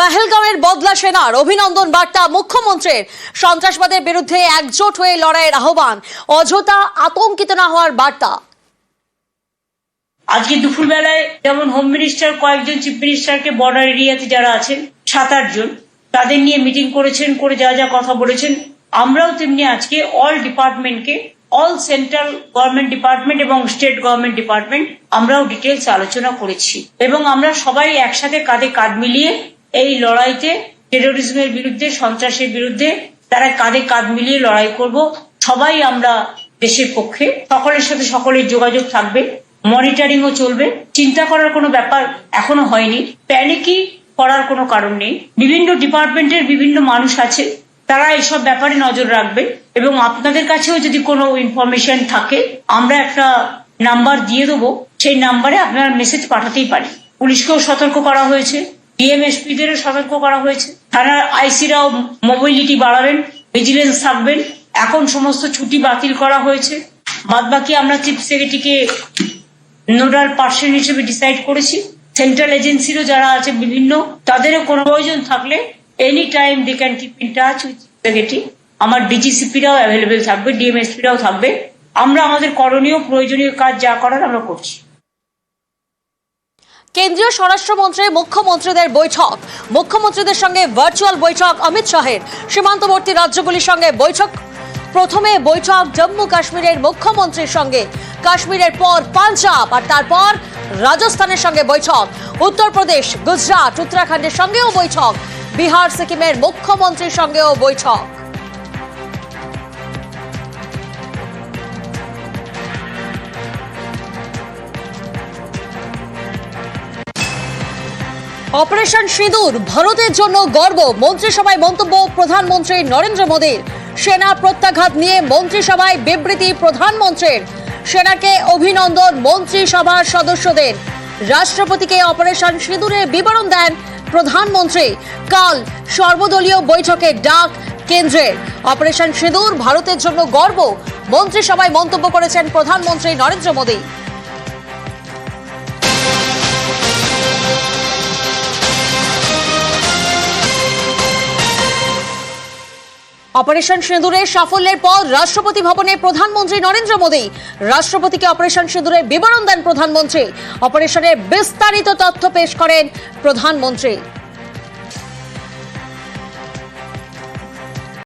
পাহেলগাঁওয়ের বদলা সেনার অভিনন্দন বার্তা মুখ্যমন্ত্রীর। সন্ত্রাসবাদের বিরুদ্ধে একজোট হয়ে লড়াইয়ের আহ্বান। অযথা আতঙ্কিত না হওয়ার বার্তা। আজকে দুপুরবেলায় যেমন হোম মিনিস্টার কয়েকজন চিফ মিনিস্টারকে বর্ডার এরিয়াতে যারা আছেন সাত আট জন, তাদের নিয়ে মিটিং করেছেন, করে যা যা কথা বলেছেন, আমরাও তেমনি আজকে অল ডিপার্টমেন্টকে অল সেন্ট্রাল গভর্নমেন্ট ডিপার্টমেন্ট এবং স্টেট গভর্নমেন্ট ডিপার্টমেন্ট আমরাও ডিটেলস আলোচনা করেছি। এবং আমরা সবাই একসাথে কাঁধে কাঁধ মিলিয়ে এই লড়াইতে টেরোরিজমের বিরুদ্ধে, সন্ত্রাসের বিরুদ্ধে তারা কাঁধে কাঁধ মিলিয়ে লড়াই করব। সবাই আমরা দেশের পক্ষে। সকলের সাথে সকলের যোগাযোগ থাকবে। মনিটরিংও চলবে। চিন্তা করার কোনো ব্যাপার এখনও হয়নি। প্যানিকই করার কোনো কারণ নেই। বিভিন্ন ডিপার্টমেন্টের বিভিন্ন মানুষ আছে। তারা এসব ব্যাপারে নজর রাখবে। এবং আপনাদের কাছেও যদি কোনো ইনফরমেশন থাকে, আমরা একটা নাম্বার দিয়ে দেবো। সেই নাম্বারে আপনারা মেসেজ পাঠাতেই পারি পুলিশকেও সতর্ক করা হয়েছে। ডিএমএসপিদেরও সতর্ক করা হয়েছে। থানার আইসিরাও মোবিলিটি বাড়াবেন ভিজিলেন্স থাকবেন। এখন সমস্ত ছুটি বাতিল করা হয়েছে। বাদ বাকি আমরা চিফ সেক্রেটারিকে নোডাল পার্সন হিসেবে ডিসাইড করেছি। সেন্ট্রাল এজেন্সিরও যারা আছে বিভিন্ন, তাদেরও কোনো প্রয়োজন থাকলে any time they can keep in touch with secretary আমার ডিজিসিপিরাও অ্যাভেলেবেল থাকবে ডিএমএসপিরাও থাকবে। আমরা আমাদের করণীয়, প্রয়োজনীয় কাজ যা করার আমরা করছি। কেন্দ্রীয় স্বরাষ্ট্রমন্ত্রী, মুখ্যমন্ত্রীদের বৈঠক। মুখ্যমন্ত্রীদের সঙ্গে ভার্চুয়াল বৈঠক অমিত শাহের। সীমান্তবর্তী রাজ্যগুলির সঙ্গে বৈঠক। প্রথমে বৈঠক জম্মু কাশ্মীরের মুখ্যমন্ত্রীর সঙ্গে। কাশ্মীরের পর পাঞ্জাব আর তারপর রাজস্থানের সঙ্গে বৈঠক। উত্তরপ্রদেশ, গুজরাট, উত্তরাখণ্ডের সঙ্গেও বৈঠক। বিহার, সিকিমের মুখ্যমন্ত্রীর সঙ্গেও বৈঠক। অপারেশন সিঁদুর, ভারতের জন্য গর্ব, মন্ত্রিসভায় মন্তব্য প্রধানমন্ত্রী নরেন্দ্র মোদীর। সেনা প্রত্যাঘাত নিয়ে মন্ত্রিসভায় বিবৃতি প্রধানমন্ত্রীর। সেনাকে অভিনন্দন মন্ত্রিসভার সদস্যদের। রাষ্ট্রপতিকে অপারেশন সিঁদুরের বিবরণ দেন প্রধানমন্ত্রী। কাল সর্বদলীয় বৈঠকে ডাক কেন্দ্রের অপারেশন সিঁদুর, ভারতের জন্য গর্ব, মন্ত্রিসভায় মন্তব্য করেছেন প্রধানমন্ত্রী নরেন্দ্র মোদী। অপারেশন সিঁদুরের সাফল্যের পর রাষ্ট্রপতি ভবনে প্রধানমন্ত্রী নরেন্দ্র মোদী। রাষ্ট্রপতিকে অপারেশন সিঁদুরের বিবরণ দেন প্রধানমন্ত্রী। অপারেশনের বিস্তারিত তথ্য পেশ করেন প্রধানমন্ত্রী।